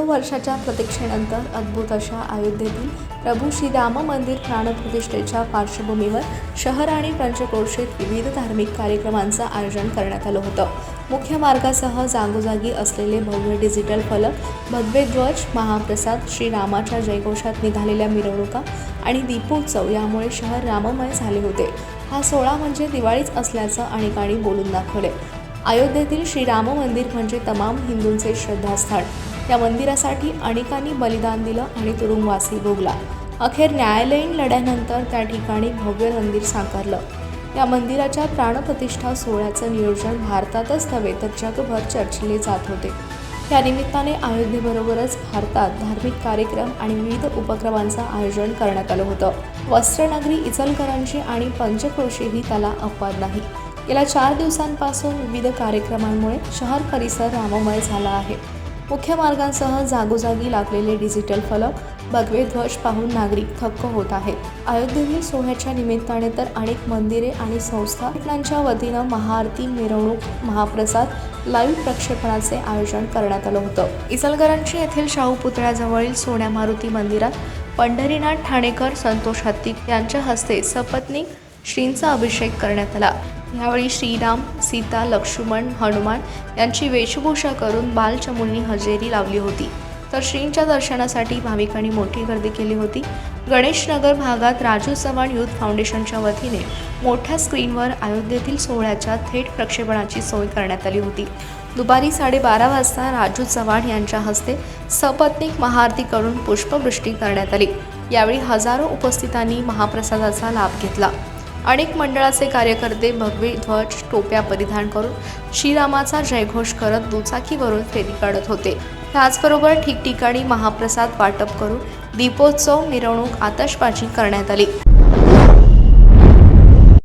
शेकडो वर्षाच्या प्रतीक्षेनंतर अद्भुत अशा अयोध्येतील प्रभू श्रीराम मंदिर प्राणप्रतिष्ठेच्या पार्श्वभूमीवर शहर आणि पंचक्रोशीत विविध धार्मिक कार्यक्रमांचं आयोजन करण्यात आलं होतं. मुख्य मार्गासह जागोजागी असलेले भव्य डिजिटल फलक भगवे ध्वज महाप्रसाद श्रीरामाच्या जयघोषात निघालेल्या मिरवणुका आणि दीपोत्सव यामुळे शहर राममय झाले होते. हा सोहळा म्हणजे दिवाळीच असल्याचं अनेकांनी बोलून दाखवले. अयोध्येतील श्रीराम मंदिर म्हणजे तमाम हिंदूंचे श्रद्धास्थान. या मंदिरासाठी अनेकांनी बलिदान दिलं आणि तुरुंगवासी भोगला. अखेर न्यायालयीन लढ्यानंतर त्या ठिकाणी भव्य मंदिर साकारलं. या मंदिराच्या प्राणप्रतिष्ठा सोहळ्याचं नियोजन भारतातच नव्हे तर जगभर चर्चिले जात होते. त्या निमित्ताने अयोध्येबरोबरच भारतात धार्मिक कार्यक्रम आणि विविध उपक्रमांचं आयोजन करण्यात आलं होतं. वस्त्रनगरी इचलकरंजी आणि पंचक्रोशीही त्याला अपवाद नाही. गेल्या चार दिवसांपासून विविध कार्यक्रमांमुळे शहर परिसर राममय झाला आहे. मुख्य मार्गांसह जागोजागी लागलेले डिजिटल फलक भगवे ध्वज पाहून नागरिक थक्क होत आहेत. अयोध्येतील सोहळ्याच्या निमित्ताने तर अनेक मंदिरे आणि संस्था घटनांच्या वतीनं महाआरती मिरवणूक महाप्रसाद लाईव्ह प्रक्षेपणाचे आयोजन करण्यात आलं होतं. इचलकरंजी येथील शाहू पुतळ्याजवळील सोन्या मारुती मंदिरात पंढरीनाथ ठाणेकर संतोष हत्ती यांच्या हस्ते सपत्नी श्रींचा अभिषेक करण्यात आला. यावेळी श्रीराम सीता लक्ष्मण हनुमान यांची वेशभूषा करून बालचमूंनी हजेरी लावली होती. तर श्रींच्या दर्शनासाठी भाविकांनी मोठी गर्दी केली होती. गणेशनगर भागात राजू चव्हाण युथ फाउंडेशनच्या वतीने मोठ्या स्क्रीनवर अयोध्येतील सोहळ्याच्या थेट प्रक्षेपणाची सोय करण्यात आली होती. दुपारी साडेबारा वाजता राजू चव्हाण यांच्या हस्ते सपत्नीक महाआरती करून पुष्पवृष्टी करण्यात आली. यावेळी हजारो उपस्थितांनी महाप्रसादाचा लाभ घेतला. अनेक मंडळाचे कार्यकर्ते भगवे ध्वज टोप्या परिधान करून श्रीरामाचा जयघोष करत दुचाकीवरून फेरी काढत होते. त्याचबरोबर ठिकठिकाणी महाप्रसाद वाटप करून दीपोत्सव मिरवणूक आतषबाजी करण्यात आली.